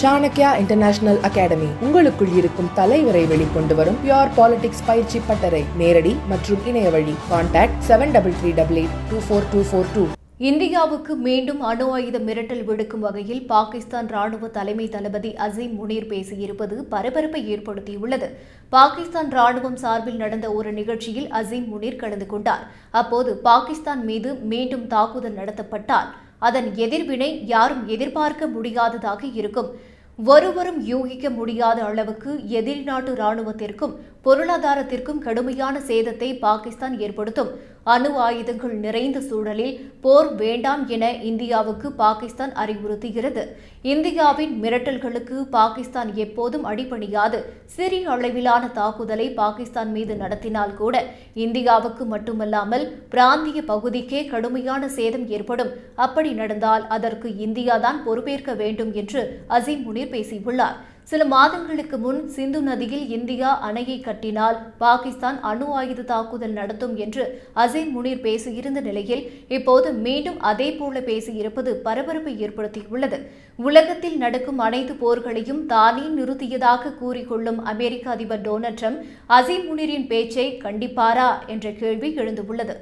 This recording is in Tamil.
சாணக்யா இன்டர்நேஷனல் அகாடமி உங்களுக்குள் இருக்கும் தலைவரை வெளிக்கொண்டு வரும் பியோர் பாலிடிக்ஸ் பயிற்சி பட்டறை. நேரடி மற்றும் இணைய வழி. Contact seven double three double eight two four two four two இந்தியாவுக்கு மீண்டும் அணு ஆயுத மிரட்டல் விடுக்கும் வகையில் பாகிஸ்தான் ராணுவ தலைமை தளபதி அசீம் முனீர் பேசியிருப்பது பரபரப்பை ஏற்படுத்தியுள்ளது. பாகிஸ்தான் ராணுவம் சார்பில் நடந்த ஒரு நிகழ்ச்சியில் அசீம் முனீர் கலந்து கொண்டார். அப்போது பாகிஸ்தான் மீது மீண்டும் தாக்குதல் நடத்தப்பட்டால் அதன் எதிர்வினை யாரும் எதிர்பார்க்க முடியாததாக இருக்கும். ஒருவரும் யூகிக்க முடியாத அளவுக்கு எதிரி நாட்டு ராணுவத்திற்கும் பொருளாதாரத்திற்கும் கடுமையான சேதத்தை பாகிஸ்தான் ஏற்படுத்தும். அணு ஆயுதங்கள் நிறைந்த சூழலில் போர் வேண்டாம் என இந்தியாவுக்கு பாகிஸ்தான் அறிவுறுத்துகிறது. இந்தியாவின் மிரட்டல்களுக்கு பாகிஸ்தான் எப்போதும் அடிபணியாது. சிறிய அளவிலான தாக்குதலை பாகிஸ்தான் மீது நடத்தினால் கூட இந்தியாவுக்கு மட்டுமல்லாமல் பிராந்திய பகுதிக்கே கடுமையான சேதம் ஏற்படும். அப்படி நடந்தால் அதற்கு இந்தியாதான் பொறுப்பேற்க வேண்டும் என்று அசீம் முனீர் பேசியுள்ளார். சில மாதங்களுக்கு முன் சிந்து நதியில் இந்தியா அணையை கட்டினால் பாகிஸ்தான் அணு ஆயுத தாக்குதல் நடத்தும் என்று அசீம் முனீர் பேசியிருந்த நிலையில் இப்போது மீண்டும் அதே போல பேசியிருப்பது பரபரப்பை ஏற்படுத்தியுள்ளது. உலகத்தில் நடக்கும் அனைத்து போர்களையும் தானே நிறுத்தியதாக கூறிக்கொள்ளும் அமெரிக்க அதிபர் டொனால்ட் ட்ரம்ப் அசீம் முனீரின் பேச்சை கண்டிப்பாரா என்ற கேள்வி எழுந்துள்ளது.